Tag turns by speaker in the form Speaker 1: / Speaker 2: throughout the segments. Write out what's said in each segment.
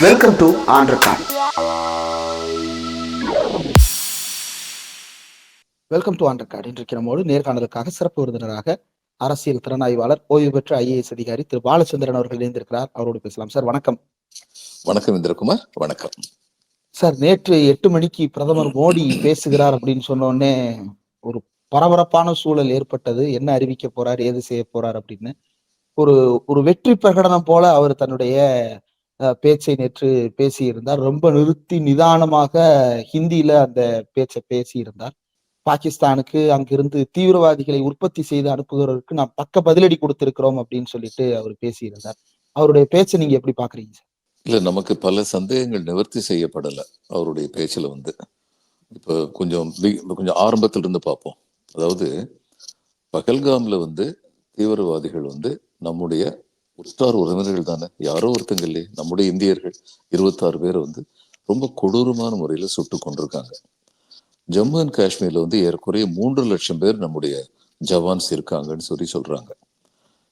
Speaker 1: Welcome to ஆண்ட்ரகான் welcome to ஆண்டர்கார்டு இன்றைக்கு நம்மோடு நேர்காணலுக்காக சிறப்பு விருந்தினராக அரசியல் திறனாய்வாளர் ஓய்வு பெற்ற ஐஏஎஸ் அதிகாரி திரு. பாலச்சந்திரன் அவர்கள் இணைந்திருக்கிறார். அவரோடு பேசலாம். சார் வணக்கம்.
Speaker 2: வணக்கம் இந்திரகுமார். வணக்கம்.
Speaker 1: சார் நேற்று எட்டு மணிக்கு பிரதமர் மோடி பேசுகிறார் அப்படின்னு சொன்ன உடனே ஒரு பரபரப்பான சூழல் ஏற்பட்டது. என்ன அறிவிக்க போறார் ஏது செய்ய போறார் அப்படின்னு. ஒரு ஒரு வெற்றி பிரகடனம் போல அவர் தன்னுடைய பேச்சை நேற்று பேசியிருந்தார். ரொம்ப நிறுத்தி நிதானமாக ஹிந்தியில அந்த பேச்சை பேசியிருந்தார். பாகிஸ்தானுக்கு அங்கிருந்து தீவிரவாதிகளை உற்பத்தி செய்து அனுப்புகிறவருக்கு நாம் தக்க பதிலடி கொடுத்திருக்கிறோம் அப்படின்னு சொல்லிட்டு அவர் பேசியிருந்தார். அவருடைய பேச்சை நீங்க எப்படி பாக்குறீங்க சார்?
Speaker 2: இல்ல நமக்கு பல சந்தேகங்கள் நிவர்த்தி செய்யப்படல அவருடைய பேச்சுல வந்து. இப்ப கொஞ்சம் கொஞ்சம் ஆரம்பத்தில் இருந்து பார்ப்போம். அதாவது பகல்காம்ல வந்து தீவிரவாதிகள் வந்து நம்முடைய உற்றார் உறவினர்கள் தானே? யாரோ ஒருத்தங்க இல்லையே. நம்முடைய இந்தியர்கள் இருபத்தாறு பேரை வந்து ரொம்ப கொடூரமான முறையில சுட்டு கொண்டிருக்காங்க ஜம்மு அண்ட் காஷ்மீர்ல வந்து ஏறக்குறைய மூன்று லட்சம் பேர் நம்முடைய ஜவான்ஸ் இருக்காங்கன்னு சொல்லி சொல்றாங்க.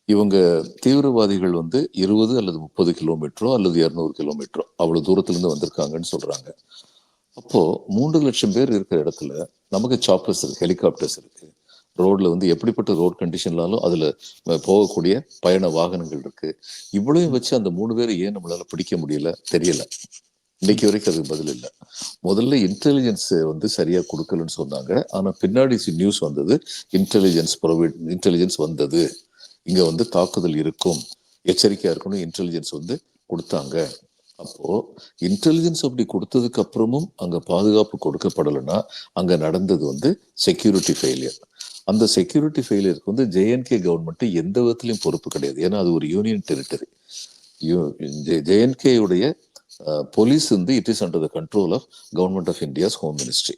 Speaker 2: இவங்க தீவிரவாதிகள் வந்து இருபது அல்லது முப்பது கிலோமீட்டரோ அல்லது இருநூறு கிலோமீட்டரோ அவ்வளவு தூரத்துல இருந்து வந்திருக்காங்கன்னு சொல்றாங்க. அப்போ மூன்று லட்சம் பேர் இருக்கிற இடத்துல நமக்கு சாப்பர்ஸ் இருக்கு ஹெலிகாப்டர்ஸ் இருக்கு. ரோடில் வந்து எப்படிப்பட்ட ரோட் கண்டிஷன்லாலும் அதில் போகக்கூடிய பயண வாகனங்கள் இருக்குது இவ்வளவு வச்சு அந்த மூணு பேரை ஏன் நம்மளால் பிடிக்க முடியல? தெரியல. இன்னைக்கு வரைக்கும் அதுக்கு பதில் இல்லை. முதல்ல இன்டெலிஜென்ஸ் வந்து சரியா கொடுக்கலன்னு சொன்னாங்க. ஆனா பின்னாடி நியூஸ் வந்தது இன்டெலிஜென்ஸ் ப்ரொவைட் இன்டெலிஜென்ஸ் வந்தது. இங்க வந்து தாக்குதல் இருக்கும். எச்சரிக்கையா இருக்கணும். இன்டெலிஜென்ஸ் வந்து கொடுத்தாங்க. அப்போ இன்டெலிஜென்ஸ் அப்படி கொடுத்ததுக்கு அப்புறமும் அங்க பாதுகாப்பு கொடுக்கப்படலைன்னா அங்க நடந்தது வந்து செக்யூரிட்டி ஃபெயிலியர் அந்த செக்யூரிட்டி ஃபெயிலியருக்கு வந்து ஜேஎன்கே கவர்மெண்ட் எந்த விதத்திலையும் பொறுப்பு கிடையாது. ஏன்னா அது ஒரு யூனியன் டெரிட்டரி ஜேஎன்கேயுடைய போலீஸ் வந்து it is under the control of government of India's home ministry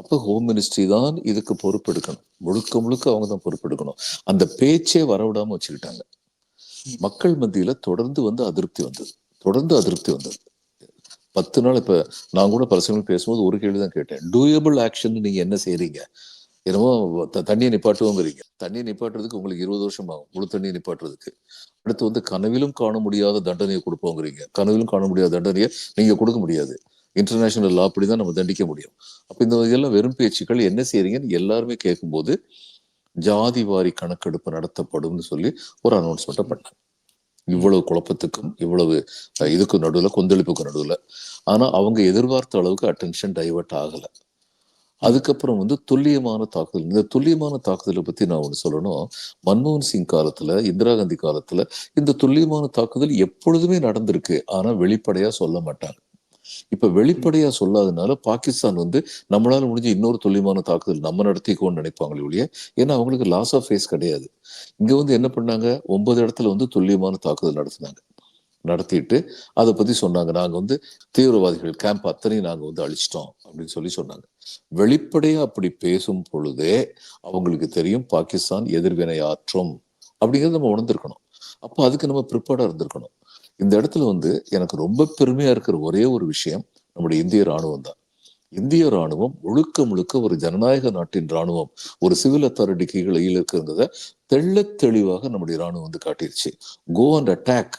Speaker 2: அப்போ ஹோம் மினிஸ்ட்ரி தான் இதுக்கு பொறுப்பெடுக்கணும். முழுக்க முழுக்க அவங்க தான் பொறுப்பெடுக்கணும். அந்த பேச்சே வரவிடாம வச்சுக்கிட்டாங்க. மக்கள் மத்தியில தொடர்ந்து வந்து அதிருப்தி வந்தது. தொடர்ந்து அதிருப்தி வந்தது. பத்து நாள் இப்ப நான் கூட பல பேசும்போது ஒரு கேள்வி தான் கேட்டேன். டூயபிள் ஆக்ஷன் நீங்க என்ன செய்யறீங்க என்னமோ தண்ணியை நிப்பாட்டுவோங்கிறீங்க. தண்ணியை நிப்பாட்டுறதுக்கு உங்களுக்கு இருபது வருஷம் ஆகும் முழு தண்ணியை நிப்பாட்டுறதுக்கு. அடுத்து வந்து கனவிலும் காண முடியாத தண்டனையை கொடுப்போங்கிறீங்க. கனவிலும் காண முடியாத தண்டனையை நீங்க கொடுக்க முடியாது. இன்டர்நேஷனல் லா அப்படிதான் நம்ம தண்டிக்க முடியும். அப்போ இந்த இதெல்லாம் வெறும் பேச்சுக்கள். என்ன செய்றீங்கன்னு எல்லாருமே கேட்கும்போது ஜாதி வாரி கணக்கெடுப்பு நடத்தப்படும்னு சொல்லி ஒரு அனௌன்ஸ்மெண்ட்டை பண்ணாங்க இவ்வளவு குழப்பத்துக்கும் இவ்வளவு இதுக்கும் நடுவில் கொந்தளிப்புக்கும் நடுவில். ஆனா அவங்க எதிர்பார்த்த அளவுக்கு அட்டென்ஷன் டைவர்ட் ஆகலை. அதுக்கப்புறம் வந்து துல்லியமான தாக்குதல். இந்த துல்லியமான தாக்குதலை பத்தி நான் ஒண்ணு சொல்லணும். மன்மோகன் சிங் காலத்துல இந்திரா காந்தி காலத்துல இந்த துல்லியமான தாக்குதல் எப்பொழுதுமே நடந்திருக்கு. ஆனா வெளிப்படையா சொல்ல மாட்டாங்க. இப்ப வெளிப்படையா சொல்லாதனால பாகிஸ்தான் வந்து நம்மளால முடிஞ்ச இன்னொரு துல்லியமான தாக்குதல் நம்ம நடத்திக்கோன்னு நினைப்பாங்களே ஒழிய ஏன்னா அவங்களுக்கு லாஸ் ஆஃப் ஃபேஸ் கிடையாது. இங்க வந்து என்ன பண்ணாங்க? ஒன்பது இடத்துல வந்து துல்லியமான தாக்குதல் நடத்தினாங்க. நடத்திட்டு அதை பத்தி சொன்னாங்க. நாங்க வந்து தீவிரவாதிகள் கேம்ப் அத்தனையும் நாங்க வந்து அழிச்சிட்டோம் அப்படின்னு சொல்லி சொன்னாங்க. வெளிப்படையா அப்படி பேசும் பொழுதே அவங்களுக்கு தெரியும் பாகிஸ்தான் எதிர்வினை ஆற்றும் அப்படிங்கிறத நம்ம உணர்ந்திருக்கணும். அப்போ அதுக்கு நம்ம ப்ரிப்பேர்டா இருந்திருக்கணும். இந்த இடத்துல வந்து எனக்கு ரொம்ப பெருமையா இருக்கிற ஒரே ஒரு விஷயம் நம்முடைய இந்திய ராணுவம் தான். இந்திய ராணுவம் முழுக்க முழுக்க ஒரு ஜனநாயக நாட்டின் ராணுவம். ஒரு சிவில் அத்தாரிட்டி கீழே இருக்கிறத தெள்ள தெளிவாக நம்முடைய ராணுவம் வந்து காட்டிருச்சு. Go and attack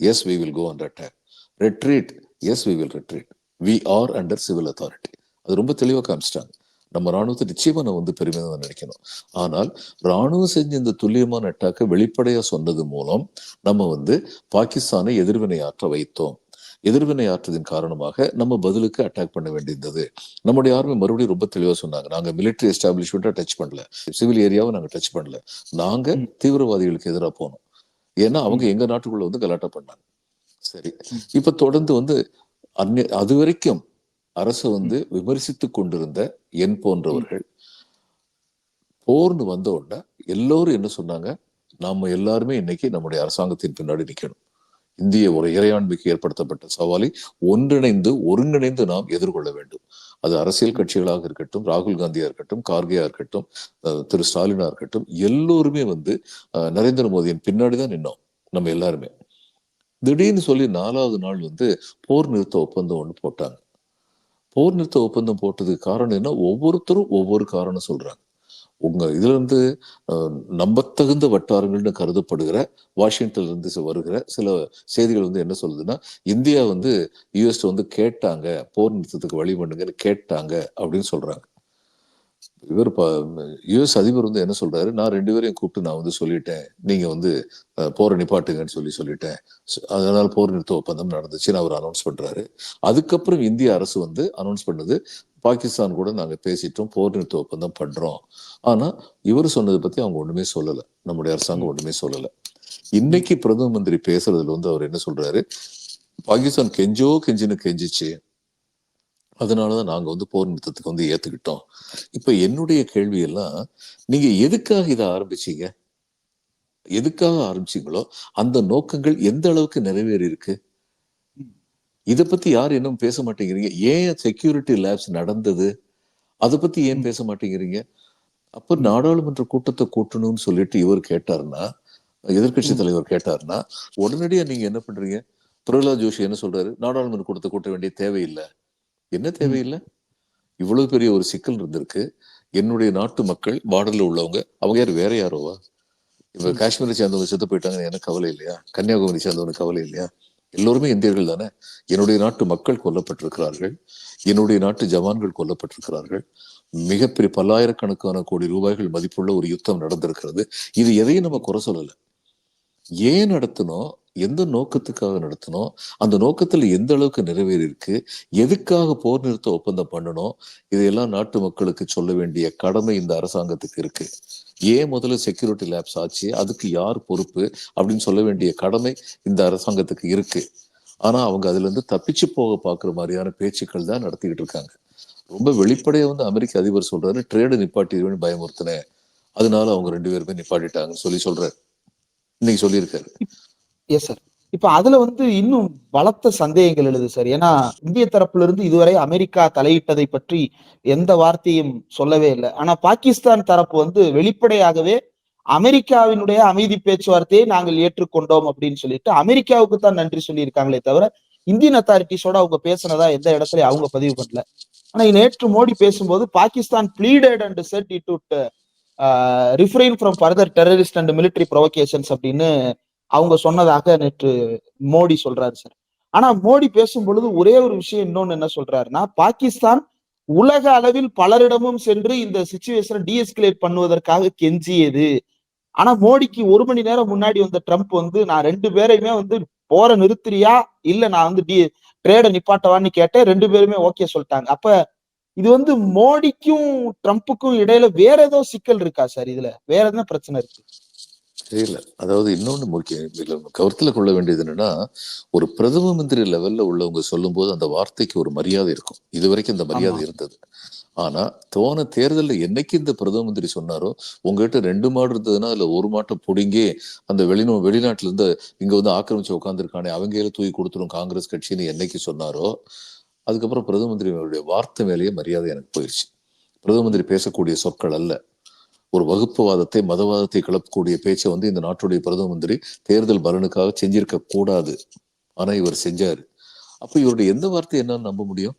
Speaker 2: as we will go and attack retreat as we will retreat we are under civil authority அது ரொம்ப தெளிவாக காமிச்சிட்டாங்க. நம்ம ராணுவத்தை நிச்சயமா நான் வந்து பெருமையாக தான் நினைக்கணும். ஆனால் ராணுவம் செஞ்ச இந்த துல்லியமான அட்டாக்கை வெளிப்படையா சொன்னது மூலம் நம்ம வந்து பாகிஸ்தானை எதிர்வினை ஆற்ற வைத்தோம். எதிர்வினை ஆற்றதின் காரணமாக நம்ம பதிலுக்கு அட்டாக் பண்ண வேண்டியிருந்தது. நம்முடைய ஆர்மி மறுபடியும் ரொம்ப தெளிவா சொன்னாங்க. நாங்க மிலிட்டரி எஸ்டாப்ளிஷ்மெண்ட்டை டச் பண்ணல. சிவில் ஏரியாவை நாங்க டச் பண்ணல. நாங்க. தீவிரவாதிகளுக்கு எதிராக போனோம். ஏன்னா அவங்க எங்க நாட்டுக்குள்ள வந்து கலாட்டா பண்ணாங்க. சரி. இப்ப தொடர்ந்து வந்து அந்நிய அது வரைக்கும் அரசு வந்து விமர்சித்துக் கொண்டிருந்த என் போன்றவர்கள் போர்னு வந்த உடனே எல்லோரும் என்ன சொன்னாங்க? நாம எல்லாருமே இன்னைக்கு நம்முடைய அரசாங்கத்தின் பின்னாடி நிக்கணும். இந்திய ஒரு இறையாண்மைக்கு ஏற்படுத்தப்பட்ட சவாலை ஒன்றிணைந்து ஒருங்கிணைந்து நாம் எதிர்கொள்ள வேண்டும். அது அரசியல் கட்சிகளாக இருக்கட்டும் ராகுல் காந்தியா இருக்கட்டும் கார்கேயா இருக்கட்டும் அஹ் திரு ஸ்டாலினா இருக்கட்டும் எல்லோருமே வந்து நரேந்திர மோடியின் பின்னாடி தான் நின்னோம் நம்ம எல்லாருமே. திடீர்னு சொல்லி நாலாவது நாள் வந்து போர் நிறுத்த ஒப்பந்தம் ஒன்று போட்டாங்க. போர் நிறுத்த ஒப்பந்தம் போட்டதுக்கு காரணம் என்ன? ஒவ்வொருத்தரும் ஒவ்வொரு காரணம் சொல்றாங்க. உங்க இதுல இருந்து நம்பத்தகுந்த வட்டாரங்கள்னு கருதப்படுகிற வாஷிங்டன்ல இருந்து வருகிற சில செய்திகள் வந்து என்ன சொல்லுதுன்னா இந்தியா வந்து யுஎஸ் வந்து கேட்டாங்க போர் நிறுத்தத்துக்கு வழி பண்ணுங்கன்னு கேட்டாங்க அப்படின்னு சொல்றாங்க. இவர் யுஎஸ் அதிபர் வந்து என்ன சொல்றாரு நான் ரெண்டு பேரையும் கூப்பிட்டு நான் வந்து சொல்லிட்டேன் நீங்க வந்து போரை நிப்பாட்டுங்கன்னு சொல்லி சொல்லிட்டேன். அதனால போர் நிறுத்த ஒப்பந்தம் நடந்துச்சுன்னு அவர் அனௌன்ஸ் பண்றாரு. அதுக்கப்புறம் இந்திய அரசு வந்து அனௌன்ஸ் பண்ணது பாகிஸ்தான் கூட நாங்க பேசிட்டோம் போர் நிறுத்த ஒப்பந்தம் பண்றோம். ஆனா இவர் சொன்னதை பத்தி அவங்க ஒண்ணுமே சொல்லல. நம்முடைய அரசாங்கம் ஒண்ணுமே சொல்லல. இன்னைக்கு பிரதம மந்திரி பேசுறதுல வந்து அவர் என்ன சொல்றாரு? பாகிஸ்தான் கெஞ்சோ கெஞ்சின்னு கெஞ்சிச்சு. அதனாலதான் நாங்க வந்து போர் நிறுத்தத்துக்கு வந்து ஏத்துக்கிட்டோம். இப்ப என்னுடைய கேள்வி எல்லாம் நீங்க எதுக்காக இதை ஆரம்பிச்சீங்க? எதுக்காக ஆரம்பிச்சீங்களோ அந்த நோக்கங்கள் எந்த அளவுக்கு நிறைவேறி இருக்கு இத பத்தி யார் இன்னும் பேச மாட்டேங்கிறீங்க. ஏன் செக்யூரிட்டி லேப்ஸ் நடந்தது? அதை பத்தி ஏன் பேச மாட்டேங்கிறீங்க? அப்ப நாடாளுமன்ற கூட்டத்தை கூட்டணும்னு சொல்லிட்டு இவர் கேட்டாருன்னா எதிர்க்கட்சி தலைவர் கேட்டாருன்னா உடனடியா நீங்க என்ன பண்றீங்க? பிரகலாத் ஜோஷி என்ன சொல்றாரு? நாடாளுமன்ற கூட்டத்தை கூட்ட வேண்டிய தேவையில்லை. என்ன தேவையில்லை? இவ்வளவு பெரிய ஒரு சிக்கல் இருந்திருக்கு. என்னுடைய நாட்டு மக்கள் பார்டர்ல உள்ளவங்க அவங்க யார்? வேற யாரோவா? இப்ப காஷ்மீரை சேர்ந்தவங்க செத்து போயிட்டாங்க எனக்கு கவலை இல்லையா? கன்னியாகுமரி சேர்ந்தவனுக்கு கவலை இல்லையா? எல்லோருமே இந்தியர்கள் தானே? என்னுடைய நாட்டு மக்கள் கொல்லப்பட்டிருக்கிறார்கள். என்னுடைய நாட்டு ஜவான்கள் கொல்லப்பட்டிருக்கிறார்கள். மிகப்பெரிய பல்லாயிரக்கணக்கான கோடி ரூபாய்கள் மதிப்புள்ள ஒரு யுத்தம் நடந்திருக்கிறது. இது எதையும் நம்ம குறை சொல்லல. ஏன் நடத்தணும்? எந்த நோக்கத்துக்காக நடத்தணும்? அந்த நோக்கத்துல எந்த அளவுக்கு நிறைவேறி இருக்கு எதுக்காக போர் நிறுத்த ஒப்பந்தம் பண்ணணும்? இதையெல்லாம் நாட்டு மக்களுக்கு சொல்ல வேண்டிய கடமை இந்த அரசாங்கத்துக்கு இருக்கு. ஏன் முதல்ல செக்யூரிட்டி லேப்ஸ் ஆச்சு அதுக்கு யார் பொறுப்பு அப்படின்னு சொல்ல வேண்டிய கடமை இந்த அரசாங்கத்துக்கு இருக்கு. ஆனா அவங்க அதுல இருந்து தப்பிச்சு போக பாக்குற மாதிரியான பேச்சுக்கள் தான் நடத்திக்கிட்டு இருக்காங்க. ரொம்ப வெளிப்படையா வந்து அமெரிக்க அதிபர் சொல்றாரு ட்ரேடு நிப்பாட்டிடுவேன்னு பயமுறுத்தினேன். அதனால அவங்க ரெண்டு பேருமே நிப்பாட்டிட்டாங்கன்னு சொல்லி சொல்றாரு. இன்னைக்கு சொல்லியிருக்காரு.
Speaker 1: எஸ் சார் இப்ப அதுல வந்து இன்னும் பலத்த சந்தேகங்கள் எழுது சார். ஏன்னா இந்திய தரப்புல இருந்து இதுவரை அமெரிக்கா தலையிட்டதை பற்றி எந்த வார்த்தையும் சொல்லவே இல்லை. ஆனா பாகிஸ்தான் தரப்பு வந்து வெளிப்படையாகவே அமெரிக்காவினுடைய அமைதி பேச்சுவார்த்தையை நாங்கள் ஏற்றுக்கொண்டோம் அப்படின்னு சொல்லிட்டு அமெரிக்காவுக்கு தான் நன்றி சொல்லியிருக்காங்களே தவிர இந்தியன் அத்தாரிட்டிஸோட அவங்க பேசினதா எந்த இடத்துல அவங்க பதிவு பண்ணல. ஆனா நேற்று மோடி பேசும்போது Pakistan pleaded and said it would from further terrorist and military provocations அப்படின்னு அவங்க சொன்னதாக நேற்று மோடி சொல்றாரு சார். ஆனா மோடி பேசும் பொழுது ஒரே ஒரு விஷயம் இன்னொன்னு என்ன சொல்றாருன்னா பாகிஸ்தான் உலக அளவில் பலரிடமும் சென்று இந்த சுச்சுவேஷனை டிஎஸ்கலேட் பண்ணுவதற்காக கெஞ்சியது. ஆனா மோடிக்கு ஒரு மணி நேரம் முன்னாடி வந்த ட்ரம்ப் வந்து நான் ரெண்டு பேரையுமே வந்து போற நிறுத்துறியா? இல்ல நான் வந்து டி ட்ரேட நிப்பாட்டவான்னு கேட்டேன். ரெண்டு பேருமே ஓகே சொல்லிட்டாங்க. அப்ப இது வந்து மோடிக்கும் ட்ரம்ப்புக்கும் இடையில வேற ஏதோ சிக்கல் இருக்கா சார் இதுல? வேற எதுவும் பிரச்சனை இருக்கு?
Speaker 2: தெரியல. அதாவது இன்னொன்னு முக்கியம் இதுல கருத்துல கொள்ள வேண்டியது என்னன்னா ஒரு பிரதம மந்திரி லெவல்ல உள்ளவங்க சொல்லும்போது அந்த வார்த்தைக்கு ஒரு மரியாதை இருக்கும். இது வரைக்கும் இந்த மரியாதை. இருந்தது. ஆனா போன தேர்தல்ல என்னைக்கு இந்த பிரதம மந்திரி சொன்னாரோ உங்ககிட்ட ரெண்டு மாடு இருந்ததுன்னா அதுல ஒரு மாட்டை புடுங்கி அந்த வெளிநோ வெளிநாட்டுல இருந்து இங்க வந்து ஆக்கிரமிச்சு உட்காந்துருக்கானே அவங்கள தூக்கி கொடுத்துரும் காங்கிரஸ் கட்சின்னு என்னைக்கு சொன்னாரோ அதுக்கப்புறம் பிரதம மந்திரியுடைய வார்த்தை மேலேயே மரியாதை எனக்கு போயிடுச்சு பிரதம மந்திரி பேசக்கூடிய சொற்கள் அல்ல. ஒரு வகுப்புவாதத்தை மதவாதத்தை கிளப்பக்கூடிய பேச்சை வந்து இந்த நாட்டுடைய பிரதம மந்திரி தேர்தல் பலனுக்காக செஞ்சிருக்க கூடாது. ஆனா இவர் செஞ்சாரு. அப்போ இவருடைய எந்த வார்த்தை என்னன்னு நம்ப முடியும்?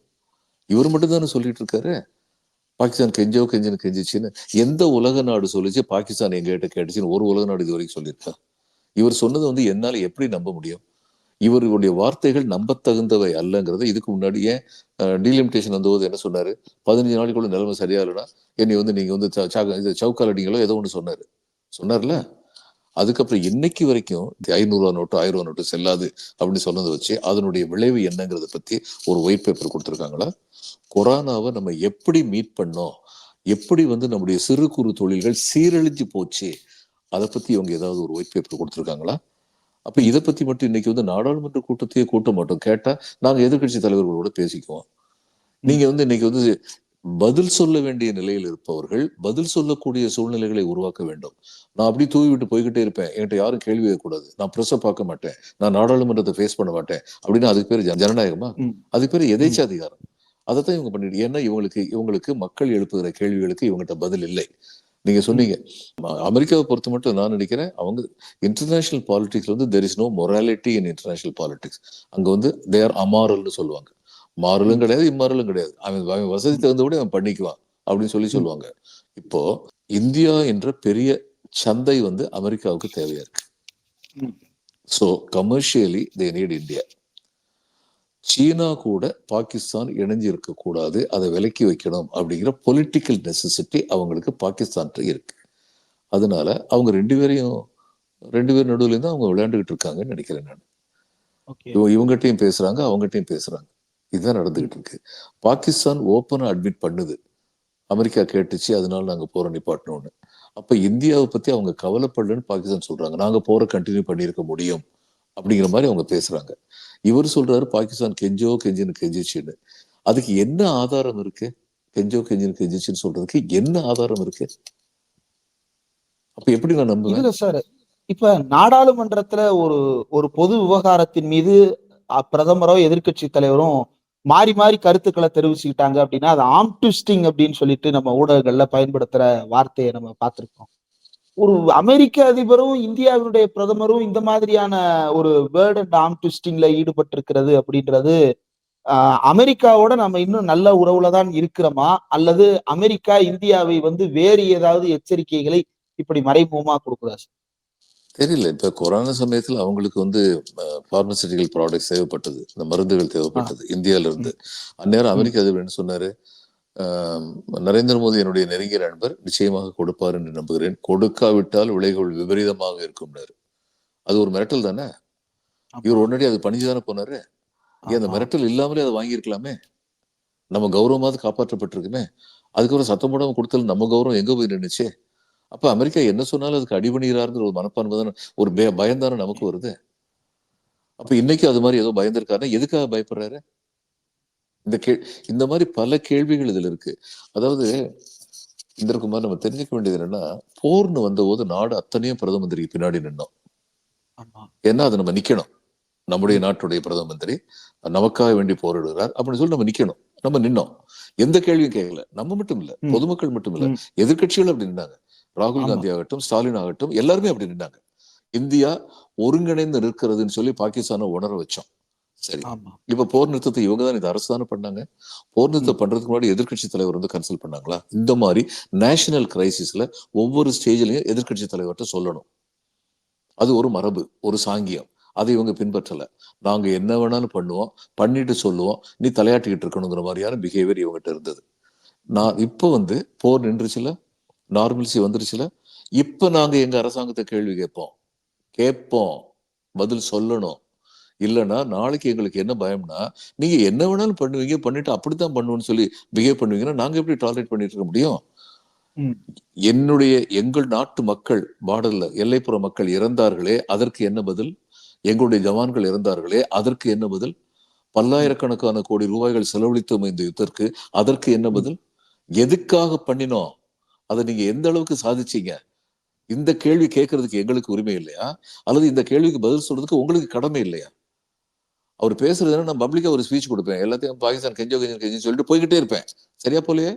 Speaker 2: இவர் மட்டும் தானே சொல்லிட்டு இருக்காரு? பாகிஸ்தான் கெஞ்சோ கெஞ்சின்னு கெஞ்சிச்சுன்னு எந்த உலக நாடு சொல்லிச்சு? பாகிஸ்தான் எங்ககிட்ட கேட்டுச்சுன்னு ஒரு உலக நாடு இது வரைக்கும் சொல்லியிருக்கா? இவர் சொன்னது வந்து என்னால் எப்படி நம்ப முடியும்? இவருடைய வார்த்தைகள் நம்பத்தகுந்தவை அல்லங்கிறத. இதுக்கு முன்னாடியே டீலிமிட்டேஷன் வந்தபோது என்ன சொன்னாரு? பதினஞ்சு நாளைக்குள்ள நிலைமை சரியா இல்லைன்னா என்னை வந்து நீங்க வந்து இது சவுக்கால் அடிங்களோ ஏதோ ஒன்று சொன்னாரு. சொன்னார்ல? அதுக்கப்புறம் இன்னைக்கு வரைக்கும் ஐநூறு ரூபா நோட்டு ஆயிரம் ரூபா நோட்டு செல்லாது அப்படின்னு சொன்னதை வச்சு அதனுடைய விளைவு என்னங்கிறத பத்தி ஒரு ஒயிட் பேப்பர் கொடுத்துருக்காங்களா? கொரோனாவை நம்ம எப்படி மீட் பண்ணோம்? எப்படி வந்து நம்முடைய சிறு குறு தொழில்கள் சீரழிஞ்சு போச்சு? அதை பத்தி இவங்க ஏதாவது ஒரு ஒயிட் பேப்பர் கொடுத்துருக்காங்களா? அப்ப இதை பத்தி மட்டும் இன்னைக்கு வந்து நாடாளுமன்ற கூட்டத்தையே கூட்ட மாட்டோம். கேட்டா நாங்க எதிர்க்கட்சி தலைவர்களோட பேசிக்குவோம். நீங்க வந்து இன்னைக்கு வந்து பதில் சொல்ல வேண்டிய நிலையில் இருப்பவர்கள் பதில் சொல்லக்கூடிய சூழ்நிலைகளை உருவாக்க வேண்டும். நான் அப்படி தூவி விட்டு போய்கிட்டே இருப்பேன். என்கிட்ட யாரும் கேள்வி கேட்கக்கூடாது நான் ப்ரெஸ்ஸை பார்க்க மாட்டேன். நான் நாடாளுமன்றத்தை ஃபேஸ் பண்ண மாட்டேன். அப்படின்னு அதுக்கு பேர் ஜன- ஜனநாயகமா. அதுக்கு பேர் எதேச்சாதிகாரம் அதைத்தான் இவங்க பண்ணிட்டு ஏன்னா இவங்களுக்கு இவங்களுக்கு மக்கள் எழுப்புகிற கேள்விகளுக்கு இவங்ககிட்ட பதில் இல்லை. நீங்க சொன்னீங்க. அமெரிக்காவை பொறுத்த மட்டும் நான் நினைக்கிறேன் அவங்க இன்டர்நேஷனல் பாலிடிக்ஸ்ல வந்து there is no morality in international politics அங்க வந்து தேர் அமாரல்னு சொல்லுவாங்க. மாறலும் கிடையாது இம்மாறலும் கிடையாது. அவன் அவன் வசதி தகுந்தபடி அவன் பண்ணிக்குவான் அப்படின்னு சொல்லி சொல்லுவாங்க. இப்போ இந்தியா என்ற பெரிய சந்தை வந்து அமெரிக்காவுக்கு தேவையா இருக்கு. So commercially they need India China கூட பாகிஸ்தான் இணைஞ்சு இருக்கக்கூடாது அதை விலக்கி வைக்கணும் அப்படிங்கிற பொலிட்டிக்கல் நெசசிட்டி அவங்களுக்கு பாகிஸ்தான் இருக்கு. அதனால அவங்க ரெண்டு பேரையும் ரெண்டு பேர் நடுவுல இருந்து அவங்க விளையாண்டுகிட்டு இருக்காங்கன்னு நினைக்கிறேன் நான். இவங்ககிட்டயும் பேசுறாங்க அவங்ககிட்டயும் பேசுறாங்க. இதுதான் நடந்துகிட்டு இருக்கு. பாகிஸ்தான் ஓப்பனா அட்மிட் பண்ணுது. அமெரிக்கா கேட்டுச்சு அதனால நாங்க போற நிப்பாட்டணும்னு. அப்ப இந்தியாவை பத்தி அவங்க கவலைப்படலன்னு பாகிஸ்தான் சொல்றாங்க. நாங்க போற கண்டினியூ பண்ணியிருக்க முடியும் அப்படிங்கிற மாதிரி அவங்க பேசுறாங்க. இவர் சொல்றாரு பாகிஸ்தான் கெஞ்சோ கெஞ்சின்னு கெஞ்சிச்சுன்னு. அதுக்கு என்ன ஆதாரம் இருக்கு? கெஞ்சோ கெஞ்சின்னு கெஞ்சிச்சுன்னு சொல்றதுக்கு என்ன ஆதாரம் இருக்கு? அப்ப எப்படி நான் நம்புவேன்?
Speaker 1: சார் இப்ப நாடாளுமன்றத்துல ஒரு ஒரு பொது விவகாரத்தின் மீது பிரதமரோ எதிர்க்கட்சி தலைவரும் மாறி மாறி கருத்துக்களை தெரிவிச்சுக்கிட்டாங்க அப்படின்னா அது ஆம் ட்விஸ்டிங் அப்படின்னு சொல்லிட்டு நம்ம ஊடகங்கள்ல பயன்படுத்துற வார்த்தையை நம்ம பார்த்திருக்கோம். ஒரு அமெரிக்க அதிபரும் இந்தியாவுடைய பிரதமரும் இந்த மாதிரியான ஒரு வேர்ட் அண்ட் ஆம் ட்விஸ்டிங்ல ஈடுபட்டிருக்கிறது அப்படின்றது அமெரிக்காவோட நம்ம இன்னும் நல்ல உறவுல தான் இருக்கிறோமா? அல்லது அமெரிக்கா இந்தியாவை வந்து வேறு ஏதாவது எச்சரிக்கைகளை இப்படி மறைமுகமா கொடுக்குதா சார்?
Speaker 2: தெரியல. இப்ப கொரோனா சமயத்துல அவங்களுக்கு வந்து பார்மசூட்டிக்கல் ப்ராடக்ட்ஸ் தேவைப்பட்டது. இந்த மருந்துகள் தேவைப்பட்டது இந்தியால இருந்து. அந்நேரம் அமெரிக்க அதிபர் என்ன சொன்னாரு? நரேந்திர மோடி என்னுடைய நெருங்கிய நண்பர் நிச்சயமாக கொடுப்பார் என்று நம்புகிறேன். கொடுக்காவிட்டால் விளைவுகள் விபரீதமாக இருக்கும்னாரு. அது ஒரு மிரட்டல் தானே? இவர் உடனடி அது பணிஞ்சுதானே போனாரு? ஏன் அந்த. மிரட்டல் இல்லாமலே அதை வாங்கியிருக்கலாமே? நம்ம கௌரவமாவது காப்பாற்றப்பட்டிருக்குமே? அதுக்கப்புறம் சத்தம் போடாம கொடுத்தது நம்ம கௌரவம் எங்க போய் நின்னுச்சு? அப்ப அமெரிக்கா என்ன சொன்னாலும் அதுக்கு அடிபணிகிறாருங்கிற ஒரு மனப்பான்மை தானே? ஒரு பய- பயம் தானே நமக்கு வருது. அப்ப இன்னைக்கு அது மாதிரி ஏதோ பயந்திருக்காருன்னா எதுக்காக பயப்படுறாரு? இந்த கே இந்த மாதிரி பல கேள்விகள் இதுல இருக்கு. அதாவது இந்திரகுமார் நம்ம தெரிஞ்சுக்க வேண்டியது என்னன்னா போர்னு வந்தபோது நாடு அத்தனையும் பிரதம மந்திரிக்கு பின்னாடி நின்னோம். ஏன்னா அது நம்ம நிக்கணும். நம்முடைய நாட்டுடைய பிரதம மந்திரி நமக்காக வேண்டி போரிடுகிறார் அப்படின்னு சொல்லி நம்ம நிக்கணும். நம்ம நின்னோம். எந்த கேள்வியும் கேட்கல. நம்ம மட்டும் இல்ல. பொதுமக்கள் மட்டும் இல்ல
Speaker 1: ம்.
Speaker 2: எதிர்க்கட்சிகள் அப்படி நின்னாங்க. ராகுல். காந்தி ஆகட்டும் ஸ்டாலின் ஆகட்டும் எல்லாருமே அப்படி நின்னாங்க. இந்தியா ஒருங்கிணைந்து நிற்கிறதுன்னு சொல்லி பாகிஸ்தானை உணர வச்சோம். சரி. இப்ப போர் நிறுத்தத்தை இவங்க தான் இந்த அரசு தானே பண்ணாங்க. போர் நிறுத்தம் பண்றதுக்கு முன்னாடி எதிர்க்கட்சி தலைவர் வந்து கன்சல்ட் பண்ணாங்களா? இந்த மாதிரி நேஷனல் கிரைசிஸ்ல ஒவ்வொரு ஸ்டேஜ்லயும் எதிர்க்கட்சி தலைவர்கிட்ட சொல்லணும். அது ஒரு மரபு ஒரு சாங்கியம். அதை இவங்க பின்பற்றல. நாங்க என்ன வேணாலும் பண்ணுவோம் பண்ணிட்டு சொல்லுவோம். நீ தலையாட்டிக்கிட்டு இருக்கணுங்கிற மாதிரியான பிஹேவியர் இவங்ககிட்ட இருந்தது. நான் இப்போ வந்து போர் நின்றுச்சுல? நார்மல்சி வந்துருச்சுல? இப்ப நாங்க எங்க அரசாங்கத்தை கேள்வி கேட்போம்? கேட்போம். பதில் சொல்லணும். இல்லைன்னா நாளைக்கு எங்களுக்கு என்ன பயம்னா நீங்க என்ன வேணாலும் பண்ணுவீங்க பண்ணிட்டு அப்படித்தான் பண்ணுவோம்னு சொல்லி பிஹேவ் பண்ணுவீங்கன்னா நாங்க எப்படி டாலரேட் பண்ணிட்டு இருக்க முடியும். என்னுடைய எங்கள் நாட்டு மக்கள் பார்டர்ல எல்லைப்புற மக்கள் இறந்தார்களே அதற்கு என்ன பதில்? எங்களுடைய ஜவான்கள் இறந்தார்களே அதற்கு என்ன பதில்? பல்லாயிரக்கணக்கான கோடி ரூபாய்கள் செலவழித்தோம் இந்த யுத்தத்திற்கு அதற்கு என்ன பதில்? எதுக்காக பண்ணினோம்? அதை நீங்க எந்த அளவுக்கு சாதிச்சீங்க? இந்த கேள்வி கேட்கறதுக்கு எங்களுக்கு உரிமை இல்லையா? அல்லது இந்த கேள்விக்கு பதில் சொல்றதுக்கு உங்களுக்கு கடமை இல்லையா? அவர் பேசுறதுன்னா நான் பப்ளிக்காக ஒரு ஸ்பீச் கொடுப்பேன். எல்லாத்தையும் பாகிஸ்தான் கெஞ்சோ கெஞ்சோ கெஞ்சோ சொல்லிட்டு போய்கிட்டே இருப்பேன். சரியா போலயே?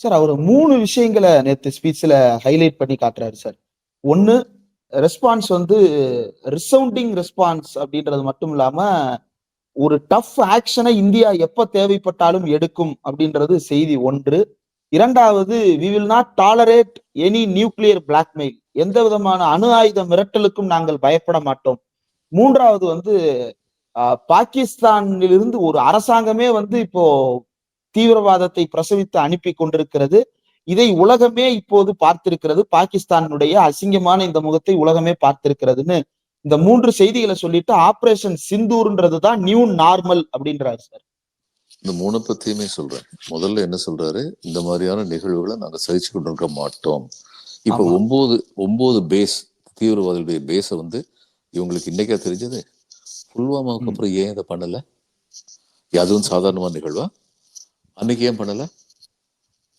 Speaker 1: சார் அவர் மூணு விஷயங்களை நேற்று ஸ்பீச்ல ஹைலைட் பண்ணி காட்டுறாரு சார். ஒன்னு ரெஸ்பான்ஸ் வந்து ரிசவுண்டிங் ரெஸ்பான்ஸ் அப்படின்றது மட்டும் இல்லாம ஒரு டஃப் ஆக்ஷனை இந்தியா எப்ப தேவைப்பட்டாலும் எடுக்கும் அப்படின்றது செய்தி ஒன்று. இரண்டாவது we will not tolerate any nuclear blackmail எந்த விதமான அணு ஆயுத மிரட்டலுக்கும் நாங்கள் பயப்பட மாட்டோம். மூன்றாவது வந்து பாகிஸ்தானிலிருந்து ஒரு அரசாங்கமே வந்து இப்போ தீவிரவாதத்தை பிரசவித்து அனுப்பி கொண்டிருக்கிறது. இதை உலகமே இப்போது பார்த்திருக்கிறது. பாகிஸ்தானுடைய அசிங்கமான இந்த முகத்தை உலகமே பார்த்திருக்கிறதுன்னு இந்த மூன்று செய்திகளை சொல்லிட்டு ஆபரேஷன் சிந்தூர்ன்றது தான் நியூ நார்மல் அப்படின்றாரு சார்.
Speaker 2: இந்த மூணு பத்தியுமே சொல்றேன். முதல்ல என்ன சொல்றாரு? இந்த மாதிரியான நிகழ்வுகளை நாங்க சகிச்சு கொண்டு இருக்க மாட்டோம். இப்ப. ஒன்பது ஒன்பது பேஸ் தீவிரவாதிகளுடைய பேஸை வந்து இவங்களுக்கு இன்னைக்கா தெரிஞ்சது. புல்வாமாவுக்கு. அப்புறம் ஏன் இதை பண்ணல? அதுவும் சாதாரணமான நிகழ்வா? அன்னைக்கு ஏன் பண்ணல?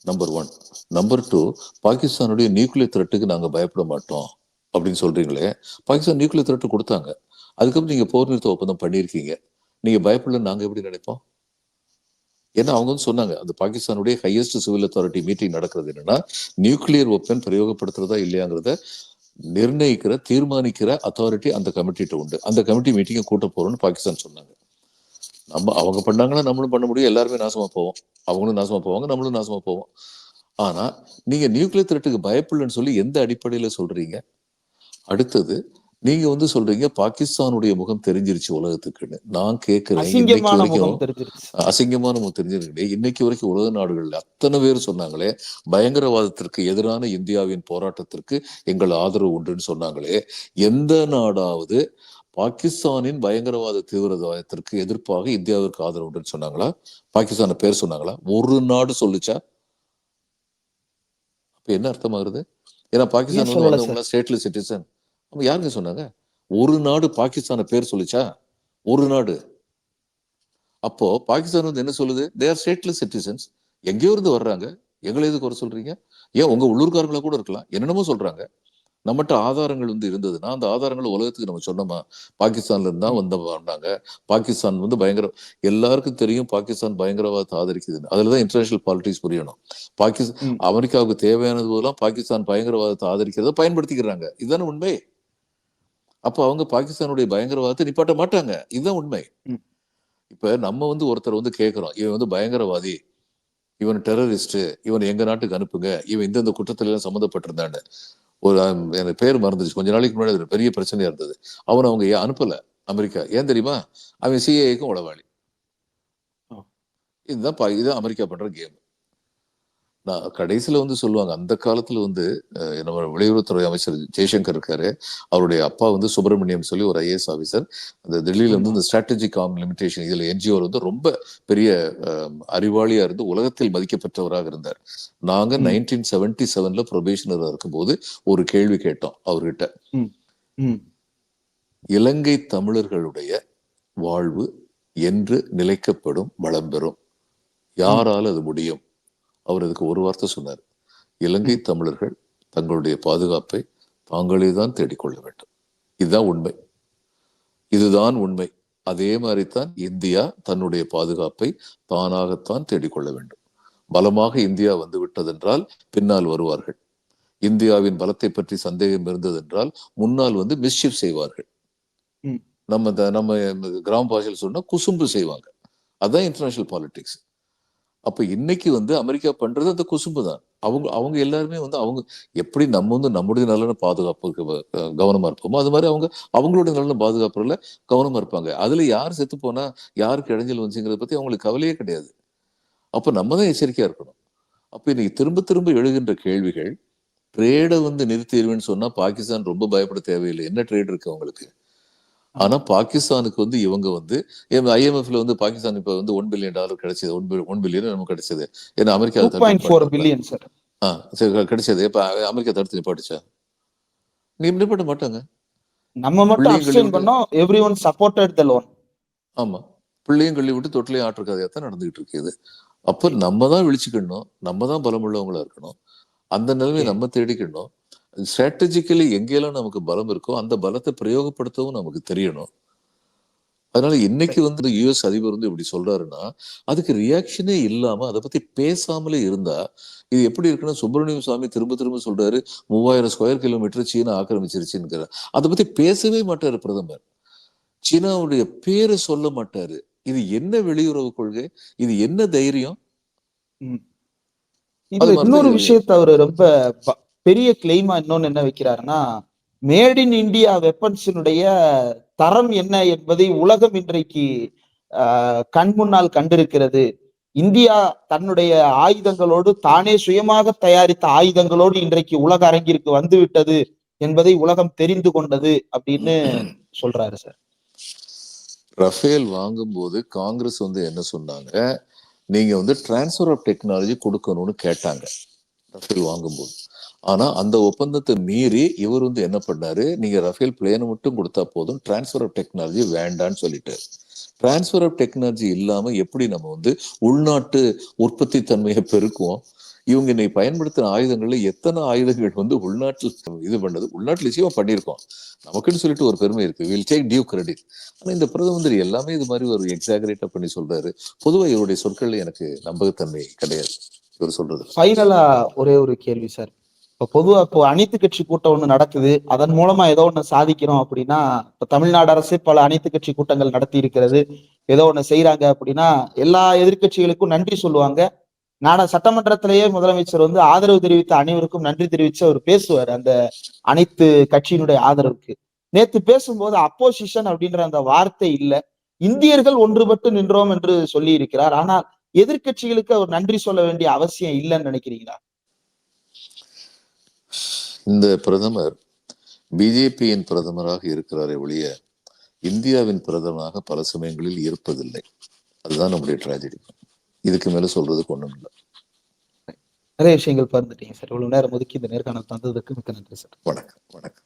Speaker 2: நம்பர் ஒன் நம்பர் டூ பாகிஸ்தானுடைய நியூக்ளியர் த்ரெட்டுக்கு நாங்க பயப்பட மாட்டோம் அப்படின்னு சொல்றீங்களே. பாகிஸ்தான் நியூக்ளியர் த்ரெட் கொடுத்தாங்க. அதுக்கப்புறம் நீங்க போர் நிறுத்த ஒப்பந்தம் பண்ணியிருக்கீங்க. நீங்க பயப்படலன்னு நாங்க எப்படி நினைப்போம்? ஏன்னா அவங்க வந்து சொன்னாங்க அந்த பாகிஸ்தானுடைய ஹையஸ்ட் சிவில் அத்தாரிட்டி மீட்டிங் நடக்கிறது என்னன்னா நியூக்ளியர் வெப்பன் பிரயோகப்படுத்துறதா இல்லையாங்கிறத நிர்ணயிக்கிற தீர்மானிக்கிற அத்தாரிட்டி அந்த கமிட்டிகிட்ட உண்டு. அந்த கமிட்டி மீட்டிங்கை கூட்ட போகிறோம்னு பாகிஸ்தான் சொன்னாங்க. நம்ம அவங்க பண்ணாங்கன்னா நம்மளும் பண்ண முடியும் எல்லாருமே நாசமாக போவோம். அவங்களும் நாசமாக போவாங்க நம்மளும் நாசமாக போவோம். ஆனால் நீங்கள் நியூக்ளியர் த்ரெட்டுக்கு பயப்படலன்னு சொல்லி எந்த அடிப்படையில் சொல்கிறீங்க அடுத்தது நீங்க வந்து சொல்றீங்க பாகிஸ்தானுடைய முகம் தெரிஞ்சிருச்சு உலகத்துக்குன்னு. நான் கேட்கிறேன் இன்னைக்கு
Speaker 1: அசிங்கமான
Speaker 2: வரைக்கும்
Speaker 1: முகம் தெரிஞ்சிருச்சு.
Speaker 2: அசிங்கமான முகம் தெரிஞ்சிருக்கு இன்னைக்கு வரைக்கும் உலக நாடுகள்ல அத்தனை பேர் சொன்னாங்களே பயங்கரவாதத்திற்கு எதிரான இந்தியாவின் போராட்டத்திற்கு எங்கள் ஆதரவு உண்டுன்னு சொன்னாங்களே எந்த நாடாவது பாகிஸ்தானின் பயங்கரவாத தீவிரவாதத்திற்கு எதிர்ப்பாக இந்தியாவிற்கு ஆதரவு உண்டுன்னு சொன்னாங்களா? பாகிஸ்தான பேர் சொன்னாங்களா? ஒரு நாடு சொல்லுச்சா? அப்ப என்ன அர்த்தமாகுது ஏன்னா பாகிஸ்தான் வந்து ஸ்டேட்லெஸ் சிட்டிசன் அப்ப யாருங்க சொன்னாங்க? ஒரு நாடு பாகிஸ்தான பேர் சொல்லுச்சா? ஒரு நாடு. அப்போ பாகிஸ்தான் வந்து என்ன சொல்லுது? தே ஆர் ஸ்டேட்லெஸ் சிட்டிசன்ஸ் எங்கேயோ இருந்து வர்றாங்க. எங்களை எதுக்கு வர சொல்றீங்க? ஏன் உங்க உள்ளூர்காரங்களா கூட இருக்கலாம். என்னென்னமோ சொல்றாங்க. நம்மகிட்ட ஆதாரங்கள் வந்து இருந்ததுன்னா அந்த ஆதாரங்கள் உலகத்துக்கு நம்ம சொன்னோமா? பாகிஸ்தான்ல இருந்தா வந்த வந்தாங்க. பாகிஸ்தான் வந்து பயங்கர எல்லாருக்கும் தெரியும் பாகிஸ்தான் பயங்கரவாதத்தை ஆதரிக்குதுன்னு. அதுலதான் இன்டர்நேஷனல் பாலிடிக்ஸ் புரியணும். பாகிஸ்தான். அமெரிக்காவுக்கு தேவையானது போதெல்லாம் பாகிஸ்தான் பயங்கரவாதத்தை ஆதரிக்கிறத பயன்படுத்திக்கிறாங்க. இதுதானே உண்மை? அப்போ அவங்க பாகிஸ்தானுடைய பயங்கரவாதத்தை நிப்பாட்ட மாட்டாங்க. இதுதான் உண்மை. இப்ப நம்ம வந்து ஒருத்தர் வந்து கேட்கிறோம் இவன் வந்து பயங்கரவாதி. இவன் டெரரிஸ்ட் இவன் எங்க நாட்டுக்கு அனுப்புங்க. இவன் இந்தந்த குற்றத்துல எல்லாம் சம்மந்தப்பட்டிருந்தான்னு. ஒரு எனக்கு பேர் மறந்துச்சு கொஞ்ச நாளைக்கு முன்னாடி பெரிய பிரச்சனையா இருந்தது. அவனை அவங்க ஏன் அனுப்பல அமெரிக்கா. ஏன் தெரியுமா? அவன் சிஏக்கும் உளவாளி. இதுதான் இதுதான் அமெரிக்கா பண்ற கேம். நான் கடைசியில வந்து சொல்லுவாங்க. அந்த காலத்துல வந்து நம்ம வெளியுறவுத்துறை அமைச்சர் ஜெய்சங்கர் இருக்காரு. அவருடைய அப்பா வந்து சுப்பிரமணியம் சொல்லி ஒரு ஐஏஎஸ் ஆபீசர் அந்த டெல்லியில வந்து இந்த ஸ்ட்ராட்டஜிக் ஆம் லிமிடேஷன் இதுல என்ஜிஓ வந்து ரொம்ப பெரிய அஹ், அறிவாளியா இருந்து உலகத்தில் மதிக்கப்பட்டவராக இருந்தார். நாங்க. நைன்டீன் செவன்டி செவன்ல ப்ரொபேஷனரா இருக்கும்போது ஒரு கேள்வி கேட்டோம் அவர்கிட்ட. இலங்கை தமிழர்களுடைய வாழ்வு என்று நிலைக்கப்படும் வளம் பெறும். யாரால் அது முடியும்? அவர் அதுக்கு ஒரு வார்த்தை சொன்னார். இலங்கை தமிழர்கள் தங்களுடைய பாதுகாப்பை தாங்களே தான் தேடிக்கொள்ள வேண்டும். இதுதான் உண்மை. இதுதான் உண்மை. அதே மாதிரித்தான் இந்தியா தன்னுடைய பாதுகாப்பை தானாகத்தான் தேடிக்கொள்ள வேண்டும். பலமாக இந்தியா வந்து விட்டதென்றால் பின்னால் வருவார்கள். இந்தியாவின் பலத்தை பற்றி சந்தேகம் இருந்ததென்றால் முன்னால் வந்து மிஸ்ஷிப் செய்வார்கள். நம்ம நம்ம கிராம பாஷையில் சொன்னா குசும்பு செய்வாங்க. அதான் இன்டர்நேஷனல் பாலிடிக்ஸ் அப்போ இன்னைக்கு வந்து அமெரிக்கா பண்றது அந்த குசும்பு தான். அவங்க அவங்க எல்லாருமே வந்து அவங்க எப்படி நம்ம வந்து நம்முடைய நலனை பாதுகாப்பு கவனமா இருப்போமோ அது மாதிரி அவங்க அவங்களுடைய நலன பாதுகாப்புல கவனமா இருப்பாங்க. அதுல யார் செத்து போனா யாருக்கு இடைஞ்சல் வந்துச்சுங்கிறத பத்தி அவங்களுக்கு கவலையே கிடையாது. அப்போ நம்ம தான் எச்சரிக்கையா இருக்கணும். அப்போ இன்னைக்கு திரும்ப திரும்ப எழுகின்ற கேள்விகள் ட்ரேடை வந்து நிறுத்திடுவேன்னு சொன்னா பாகிஸ்தான் ரொம்ப பயப்பட தேவையில்லை. என்ன ட்ரேட் இருக்கு அவங்களுக்கு? ஆனா பாகிஸ்தானுக்கு வந்து இவங்க வந்து ஐஎம்எஃப்ல வந்து பாகிஸ்தான் இப்ப வந்து ஒன் பில்லியன் டாலர் கிடைச்சது. ஒன் ஒன் பில்லியன் நமக்கு கிடைச்சது. ஏன்னா அமெரிக்கா.
Speaker 1: பில்லியன் சார்
Speaker 2: ஆ சரி கிடைச்சது. இப்ப அமெரிக்கா தடுத்து நிப்பாட்டுச்சா? நீ நிப்பாட்ட மாட்டாங்க.
Speaker 1: நம்ம மட்டும் பண்ணோம். Every one supported the loan
Speaker 2: ஆமா. பிள்ளையும் கள்ளி விட்டு தொட்டிலையும் ஆட்டுற கதையாத்தான் நடந்துகிட்டு இருக்குது அப்ப நம்ம தான் விழிச்சுக்கணும். நம்ம தான் பலமுள்ளவங்களா இருக்கணும். அந்த நிலைமையை. நம்ம தேடிக்கணும். ஸ்ட்ராட்டஜிக்கலி எங்கெல்லாம் நமக்கு பலம் இருக்கோ அந்த பலத்தை பிரயோகப்படுத்தவும் நமக்கு தெரியணும். அதனால இன்னைக்கு வந்து யுஎஸ் அதிபர் வந்து இப்படி சொல்றாருன்னா அதுக்கு ரியாக்ஷனே இல்லாம அதை பத்தி பேசாமலே இருந்தா இது எப்படி இருக்குன்னா சுப்பிரமணியம் சுவாமி திரும்ப திரும்ப சொல்றாரு மூவாயிரம் ஸ்கொயர் கிலோமீட்டர் சீனா ஆக்கிரமிச்சிருச்சுன்னு அதை பத்தி பேசவே மாட்டாரு பிரதமர். சீனாவுடைய பேரை சொல்ல மாட்டாரு. இது என்ன வெளியுறவு கொள்கை? இது என்ன தைரியம்?
Speaker 1: இன்னொரு விஷயத்த அவரு ரொம்ப பெரிய கிளைமா இன்னொன்னு என்ன வைக்கிறாருன்னா மேட் இன் இந்தியா வெப்பன்ஸினுடைய தரம் என்ன என்பதை உலகம் இன்றைக்கு ஆஹ், கண் முன்னால் கண்டிருக்கிறது. இந்தியா தன்னுடைய ஆயுதங்களோடு தானே சுயமாக தயாரித்த ஆயுதங்களோடு இன்றைக்கு உலக அரங்கிற்கு வந்துவிட்டது என்பதை உலகம் தெரிந்து கொண்டது அப்படின்னு சொல்றாரு சார்.
Speaker 2: ரஃபேல் வாங்கும்போது காங்கிரஸ் வந்து என்ன சொன்னாங்க? நீங்க வந்து டிரான்ஸ்ஃபர் ஆஃப் டெக்னாலஜி கொடுக்கணும்னு கேட்டாங்க ரஃபேல் வாங்கும்போது. ஆனா அந்த ஒப்பந்தத்தை மீறி இவர் வந்து என்ன பண்ணாரு? நீங்க ரஃபேல் பிளேனை மட்டும் கொடுத்தா போதும் டிரான்ஸ்ஃபர் ஆஃப் டெக்னாலஜி வேண்டான்னு சொல்லிட்டாரு டிரான்ஸ்ஃபர் ஆஃப் டெக்னாலஜி இல்லாம எப்படி நம்ம வந்து உள்நாட்டு உற்பத்தி தன்மையை பெருக்குவோம்? இவங்க இன்னைக்கு பயன்படுத்தின ஆயுதங்கள்ல எத்தனை ஆயுதங்கள் வந்து உள்நாட்டில் இது பண்ணது? உள்நாட்டில் நிச்சயமா பண்ணியிருக்கோம். நமக்குன்னு சொல்லிட்டு ஒரு பெருமை இருக்கு. வில் டேக் டியூ கிரெடிட் ஆனா இந்த பிரதம மந்திரி எல்லாமே இது மாதிரி ஒரு எக்ஸாகரேட்டா பண்ணி சொல்றாரு. பொதுவாக இவருடைய சொற்கள்ல எனக்கு நம்பகத்தன்மை கிடையாது. இவர் சொல்றது.
Speaker 1: ஃபைனலா ஒரே ஒரு கேள்வி சார் இப்ப பொதுவா இப்போ அனைத்து கட்சி கூட்டம் ஒண்ணு நடக்குது. அதன் மூலமா ஏதோ ஒண்ணு சாதிக்கிறோம் அப்படின்னா இப்ப தமிழ்நாடு அரசு பல அனைத்து கட்சி கூட்டங்கள் நடத்தி இருக்கிறது. ஏதோ ஒண்ணு செய்யறாங்க அப்படின்னா எல்லா எதிர்க்கட்சிகளுக்கும் நன்றி சொல்லுவாங்க. நாட சட்டமன்றத்திலேயே முதலமைச்சர் வந்து ஆதரவு தெரிவித்த அனைவருக்கும் நன்றி தெரிவித்து அவர் பேசுவார் அந்த அனைத்து கட்சியினுடைய ஆதரவுக்கு. நேத்து பேசும்போது அப்போசிஷன் அப்படின்ற அந்த வார்த்தை இல்ல. இந்தியர்கள் ஒன்றுபட்டு நின்றோம் என்று சொல்லி இருக்கிறார். ஆனால் எதிர்க்கட்சிகளுக்கு அவர் நன்றி சொல்ல வேண்டிய அவசியம் இல்லைன்னு நினைக்கிறீங்களா?
Speaker 2: இந்த பிரதமர் பிஜேபியின் பிரதமராக இருக்கிறாரே ஒழிய இந்தியாவின் பிரதமராக பல சமயங்களில் இருப்பதில்லை. அதுதான் நம்முடைய ட்ராஜடி இதுக்கு மேல சொல்றதுக்கு ஒண்ணும் இல்லை.
Speaker 1: நிறைய விஷயங்கள் பகிர்ந்துட்டீங்க சார். இவ்வளவு நேரம் ஒதுக்கி இந்த நேர்காணல் தந்ததுக்கு மிக்க நன்றி சார்.
Speaker 2: வணக்கம் வணக்கம்.